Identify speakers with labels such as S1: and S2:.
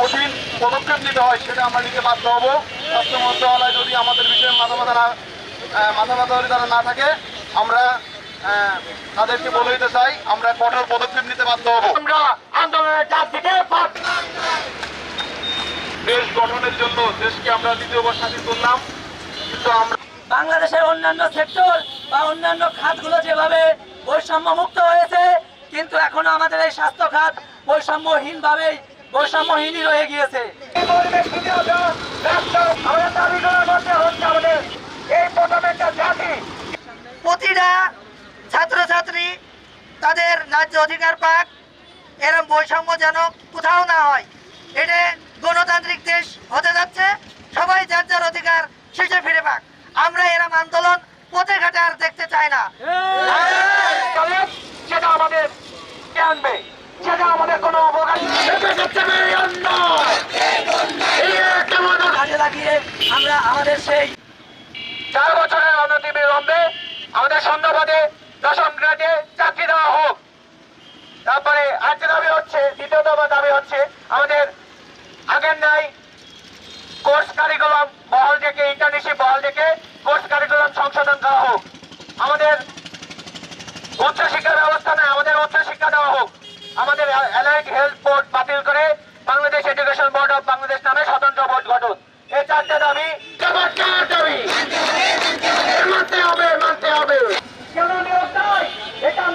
S1: কঠিন পদক্ষেপ নিতে হয় সেটা আমরা নিতে বাধ্য হব। স্বাস্থ্য মন্ত্রণালয় যদি আমাদের বিষয়ে মাথা মাথা না মাথা মাথা তারা না থাকে আমরা তাদেরকে বলে দিতে চাই আমরা কঠোর পদক্ষেপ নিতে বাধ্য হব। আমরা আন্দোলনের ডাক দিতে দেশ গঠনের জন্য দেশকে আমরা দ্বিতীয়বার স্বাধীন করলাম কিন্তু আমরা
S2: বাংলাদেশের অন্যান্য সেক্টর বা অন্যান্য খাতগুলো যেভাবে বৈষম্য মুক্ত হয়েছে কিন্তু এখনও আমাদের এই স্বাস্থ্য খাত বৈষম্যহীন ভাবেই বৈষম্যহীনই রয়ে গিয়েছে।
S1: আমাদের দাবিগুলোর মধ্যে হচ্ছে আমাদের। এই প্রথম
S2: প্রতিটা ছাত্রছাত্রী তাদের ন্যায্য অধিকার পাক এরম বৈষম্য যেন কোথাও না হয়। এটা গণতান্ত্রিক দেশ হতে যাচ্ছে সবাই যার যার অধিকার শেষে ফিরে পাক। আমরা এরম আন্দোলন পথে ঘাটে আর দেখতে চাই না।
S1: সেটা আমাদের আনবে সেটা আমাদের কোনো
S2: লাগিয়ে আমরা আমাদের সেই
S1: চার বছরের অনতি বিলম্বে আমাদের সন্ধ্যাবাদে দশম গ্রেডে চাকরি দেওয়া হোক তারপরে আরেকটা দাবি হচ্ছে দ্বিতীয় দফা দাবি হচ্ছে আমাদের আগের নাই কোর্স কারিকুলাম বহাল থেকে ইন্টার্নশিপ বহাল থেকে কোর্স কারিকুলাম সংশোধন করা হোক আমাদের উচ্চ শিক্ষা ব্যবস্থা নয় আমাদের উচ্চ শিক্ষা দেওয়া হোক আমাদের অ্যালাইড হেলথ বোর্ড বাতিল করে Bangladesh education board of Bangladesh নামে